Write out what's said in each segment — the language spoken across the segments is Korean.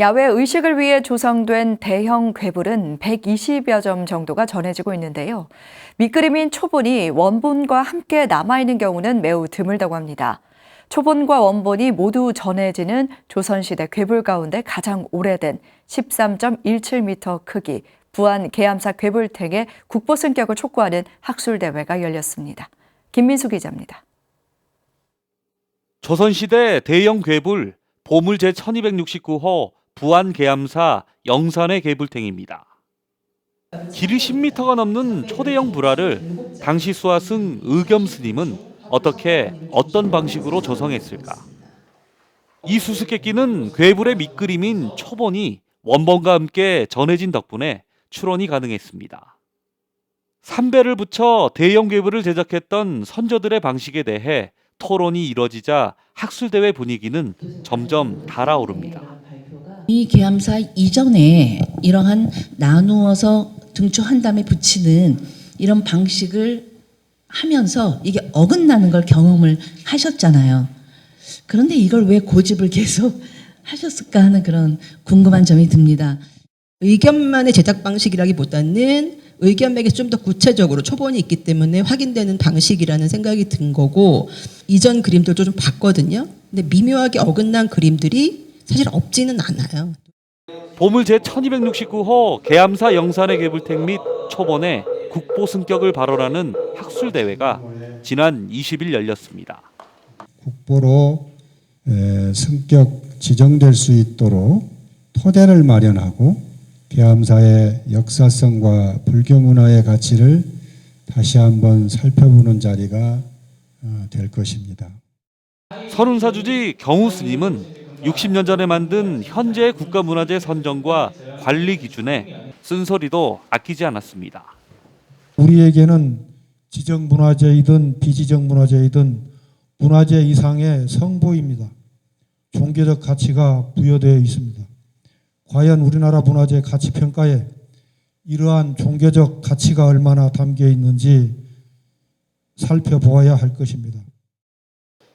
야외 의식을 위해 조성된 대형 괴물은 120여 점 정도가 전해지고 있는데요. 밑그림인 초본이 원본과 함께 남아있는 경우는 매우 드물다고 합니다. 초본과 원본이 모두 전해지는 조선시대 괴물 가운데 가장 오래된 13.17m 크기 부안 계암사 괴물탱의 국보 승격을 촉구하는 학술대회가 열렸습니다. 김민수 기자입니다. 조선시대 대형 괴불 보물 제 1269호 부안 계암사 영산의 괴불탱입니다. 길이 10m가 넘는 초대형 불화를 당시 수하승 의겸 스님은 어떻게 어떤 방식으로 조성했을까? 이 수수께끼는 괴불의 밑그림인 초본이 원본과 함께 전해진 덕분에 추론이 가능했습니다. 삼배를 붙여 대형 괴물을 제작했던 선조들의 방식에 대해 토론이 이뤄지자 학술대회 분위기는 점점 달아오릅니다. 이 계암사 이전에 이러한 나누어서 등초한 다음에 붙이는 이런 방식을 하면서 이게 어긋나는 걸 경험을 하셨잖아요. 그런데 이걸 왜 고집을 계속 하셨을까 하는 그런 궁금한 점이 듭니다. 의견만의 제작 방식이라기보다는 의견맥에 좀 더 구체적으로 초본이 있기 때문에 확인되는 방식이라는 생각이 든 거고 이전 그림들도 좀 봤거든요. 근데 미묘하게 어긋난 그림들이 사실 없지는 않아요. 보물 제 1269호 계암사 영산의 괴불택 및 초본의 국보 승격을 발언하는 학술 대회가 지난 20일 열렸습니다. 국보로 에, 성격 지정될 수 있도록 토대를 마련하고 계암사의 역사성과 불교 문화의 가치를 다시 한번 살펴보는 자리가 어, 될 것입니다. 서른사주지 경우 스님은 60년 전에 만든 현재 국가문화재 선정과 관리 기준에 쓴소리도 아끼지 않았습니다. 우리에게는 지정 문화재이든 비지정 문화재이든 문화재 이상의 성보입니다. 종교적 가치가 부여되어 있습니다. 과연 우리나라 문화재 가치 평가에 이러한 종교적 가치가 얼마나 담겨 있는지 살펴보아야 할 것입니다.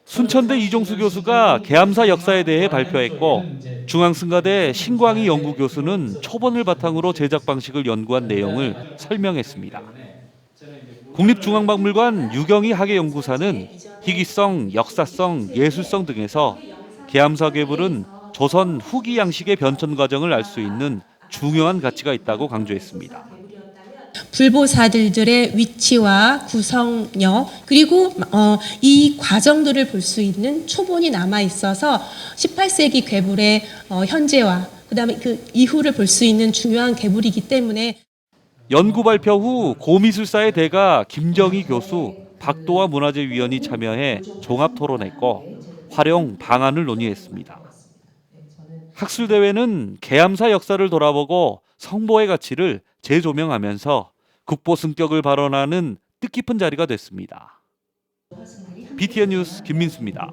순천대 이종수 교수가 계암사 역사에 대해 발표했고 중앙승가대 신광희 연구 교수는 초본을 바탕으로 제작 방식을 연구한 내용을 설명했습니다. 국립중앙박물관 유경희 학예연구사는 희귀성, 역사성, 예술성 등에서 계암사 괴물은 조선 후기 양식의 변천 과정을 알 수 있는 중요한 가치가 있다고 강조했습니다. 불보사들들의 위치와 구성력 그리고 어, 이 과정들을 볼 수 있는 초본이 남아 있어서 18세기 괴물의 어, 현재와 그다음에 그 이후를 볼 수 있는 중요한 괴물이기 때문에 연구 발표 후 고미술사의 대가 김정희 교수, 박도화 문화재위원이 참여해 종합 토론했고 활용 방안을 논의했습니다. 학술대회는 계암사 역사를 돌아보고 성보의 가치를 재조명하면서 국보 승격을 발언하는 뜻깊은 자리가 됐습니다. BTN 뉴스 김민수입니다.